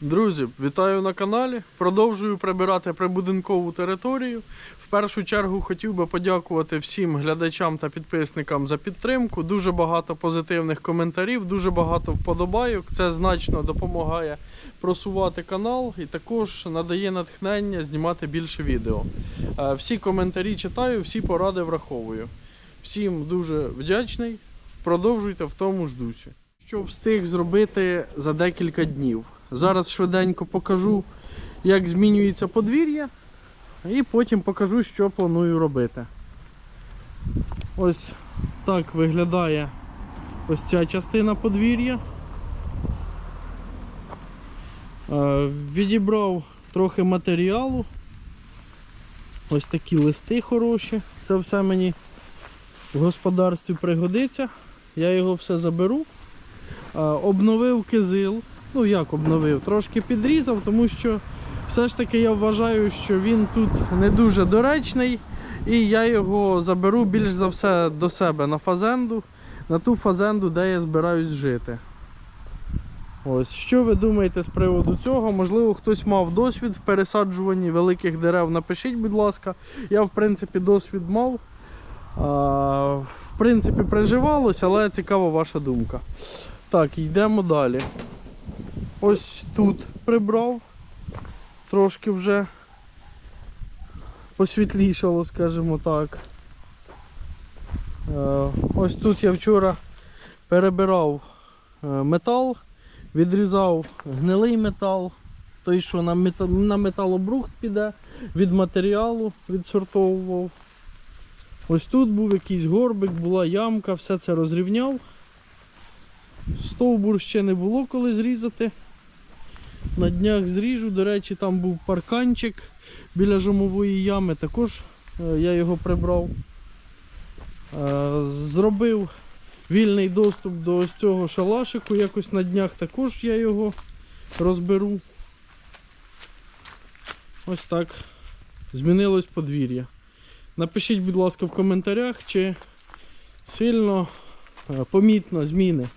Друзі, вітаю на каналі. Продовжую прибирати прибудинкову територію. В першу чергу хотів би подякувати всім глядачам та підписникам за підтримку. Дуже багато позитивних коментарів, дуже багато вподобайок. Це значно допомагає просувати канал і також надає натхнення знімати більше відео. Е, Всі коментарі читаю, всі поради враховую. Всім дуже вдячний. Продовжуйте в тому ж дусі. Що встиг зробити за декілька днів. Зараз швиденько покажу, як змінюється подвір'я, і потім покажу, що планую робити. Ось так виглядає ось ця частина подвір'я. Е, Відібрав трохи матеріалу. Ось такі листи хороші. Це все мені в господарстві пригодиться. Я його все заберу. Е, Обновив кизил. Ну як обновив? Трошки підрізав, тому що все ж таки я вважаю, що він тут не дуже доречний. І я його заберу більш за все до себе на фазенду, на ту фазенду, де я збираюсь жити. Ось, що ви думаєте з приводу цього? Можливо, хтось мав досвід в пересаджуванні великих дерев. Напишіть, будь ласка. Я, в принципі, досвід мав. А, в принципі, приживалось, але цікава ваша думка. Так, йдемо далі. Ось тут прибрав. Трошки вже посвітлішало, скажімо так. Е, Ось тут я вчора перебирав е, метал, відрізав гнилий метал, той, що на металобрухт піде, від матеріалу відсортовував. Ось тут був якийсь горбик, була ямка, все це розрівняв. Стовбур ще не було коли зрізати. На днях зріжу, до речі, там був парканчик біля жомової ями, також е, я його прибрав. Е, Зробив вільний доступ до ось цього шалашику, якось на днях також я його розберу. Ось так. Змінилось подвір'я. Напишіть, будь ласка, в коментарях, чи сильно е, помітно зміни.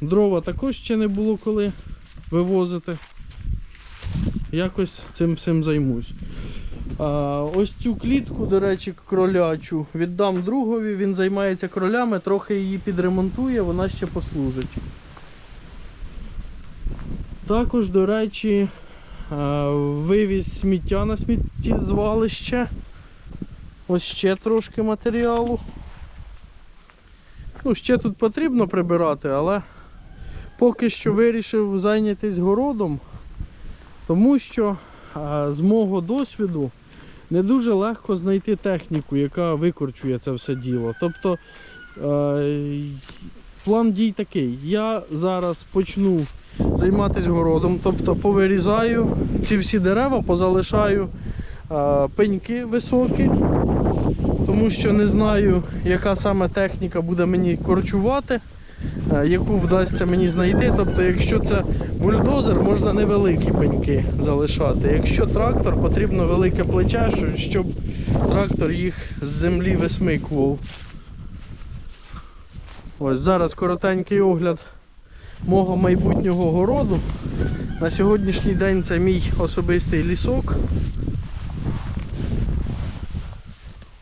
Дрова також ще не було коли вивозити. Якось цим всім займусь. А, ось цю клітку, до речі, кролячу віддам другові, він займається кролями, трохи її підремонтує, вона ще послужить. Також, до речі, вивіз сміття на сміттєзвалище. Ось ще трошки матеріалу. Ну, ще тут потрібно прибирати, але поки що вирішив зайнятися городом, тому що з мого досвіду не дуже легко знайти техніку, яка викорчує це все діло. Тобто е, план дій такий. Я зараз почну займатися городом, тобто повирізаю ці всі дерева, позалишаю е, пеньки високі, тому що не знаю, яка саме техніка буде мені корчувати е, яку вдасться мені знайти. Тобто, якщо це бульдозер, можна невеликі пеньки залишати. Якщо трактор, потрібно велике плече, щоб трактор їх з землі висмикував. Ось зараз коротенький огляд мого майбутнього городу. На сьогоднішній день це мій особистий лісок.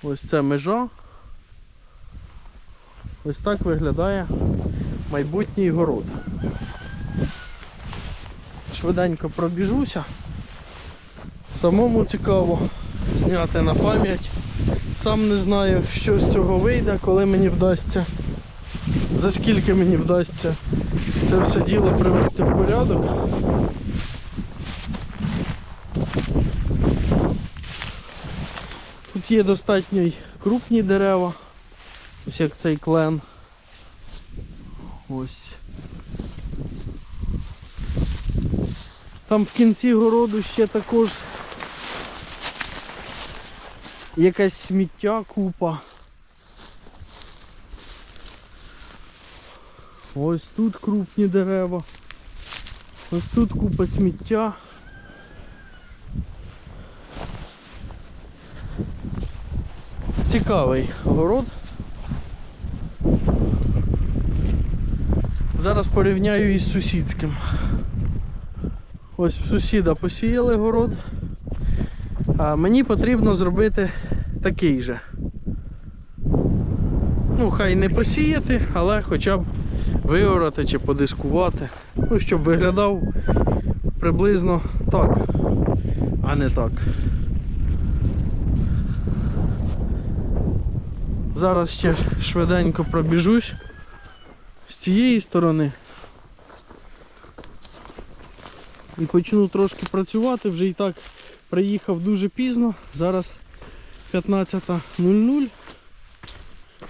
Ось це межа. Ось так виглядає майбутній город. Швиденько пробіжуся. Самому цікаво зняти на пам'ять. Сам не знаю, що з цього вийде, коли мені вдасться, за скільки мені вдасться це все діло привести в порядок. Тут є достатньо крупні дерева, ось як цей клен. Ось. Там в кінці городу ще також якась сміття купа. Ось тут крупні дерева. Ось тут купа сміття. Цікавий город. Зараз порівняю із сусідським. Ось в сусіда посіяли город. А мені потрібно зробити такий же. Ну, хай не посіяти, але хоча б виорати чи подискувати. Ну, щоб виглядав приблизно так, а не так. Зараз ще швиденько пробіжусь з цієї сторони. І почну трошки працювати, вже і так приїхав дуже пізно. Зараз 15.00.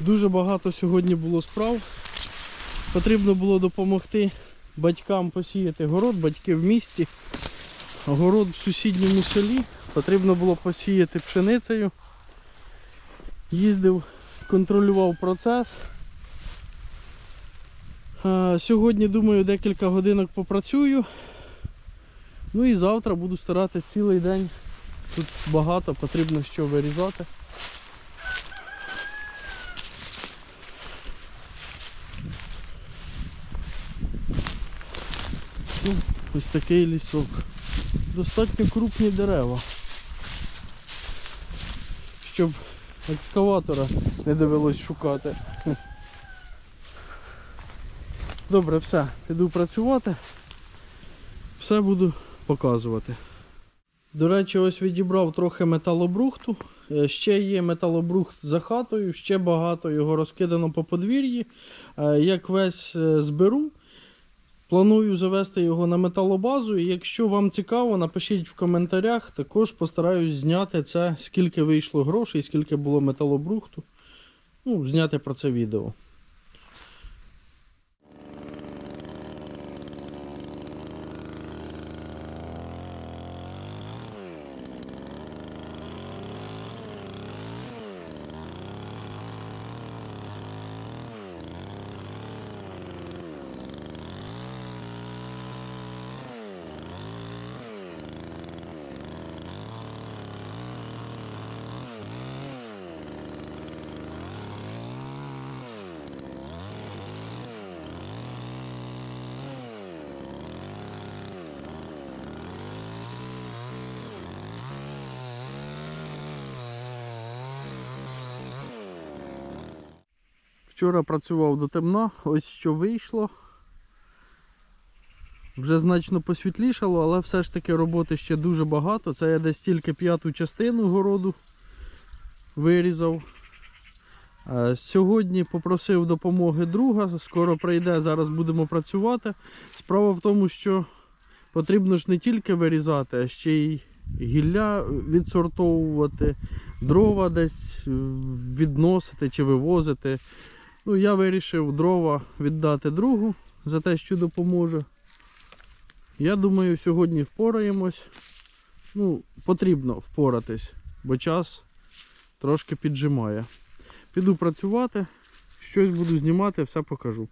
Дуже багато сьогодні було справ. Потрібно було допомогти батькам посіяти город, батьки в місті, город в сусідньому селі. Потрібно було посіяти пшеницею. Їздив, контролював процес. Сьогодні, думаю, декілька годинок попрацюю. Ну і завтра буду старатись цілий день. Тут багато, потрібно що вирізати. Ну, ось такий лісок. Достатньо крупні дерева. Щоб екскаватора не довелось шукати. Добре, все, піду працювати. Все буду показувати. До речі, ось відібрав трохи металобрухту. Е, Ще є металобрухт за хатою, ще багато його розкидано по подвір'ї. Е, Як весь е, зберу, планую завести його на металобазу. І якщо вам цікаво, напишіть в коментарях. Також постараюсь зняти це, скільки вийшло грошей, скільки було металобрухту. Ну, зняти про це відео. Вчора працював до темна, ось що вийшло. Вже значно посвітлішало, але все ж таки роботи ще дуже багато. Це я десь тільки п'яту частину городу вирізав. Е, Сьогодні попросив допомоги друга, скоро прийде, зараз будемо працювати. Справа в тому, що потрібно ж не тільки вирізати, а ще й гілля відсортовувати, дрова десь е, відносити чи вивозити. Ну, я вирішив дрова віддати другу за те, що допоможе. Я думаю, сьогодні впораємось. Ну, потрібно впоратись, бо час трошки піджимає. Піду працювати, щось буду знімати, все покажу.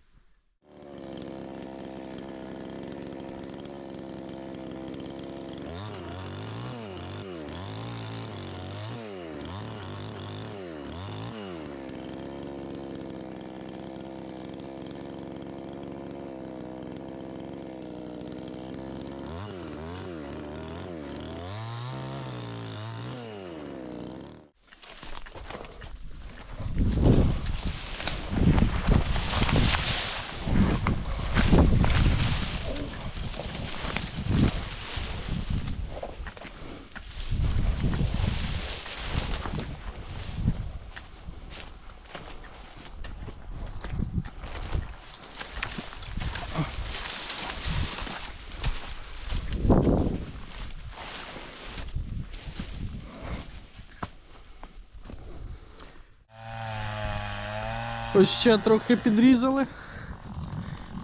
Ось ще трохи підрізали.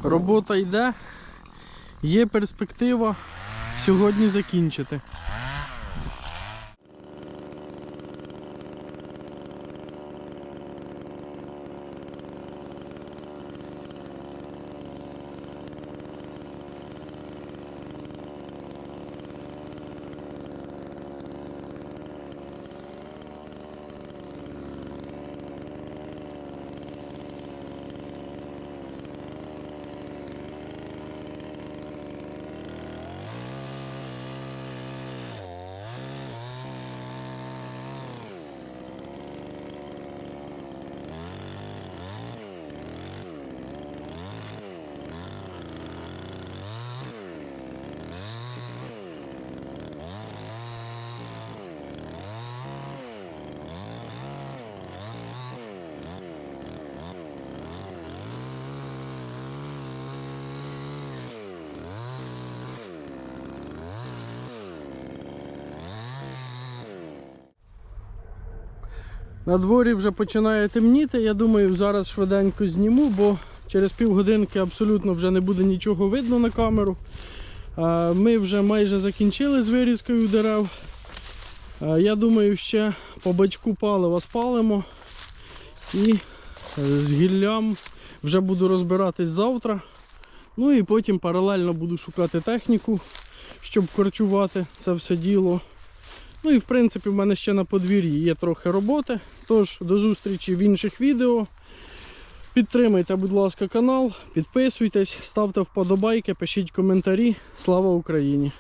Робота йде. Є перспектива сьогодні закінчити. На дворі вже починає темніти. Я думаю, зараз швиденько зніму, бо через півгодинки абсолютно вже не буде нічого видно на камеру. Ми вже майже закінчили з вирізкою дерев. Я думаю, ще по бачку палива спалимо і е, з гіллям вже буду розбиратись завтра. Ну і потім паралельно буду шукати техніку, щоб корчувати це все діло. Ну і в принципі в мене ще на подвір'ї є трохи роботи. Тож до зустрічі в інших відео. Підтримайте, будь ласка, канал, підписуйтесь, ставте вподобайки, пишіть коментарі. Слава Україні!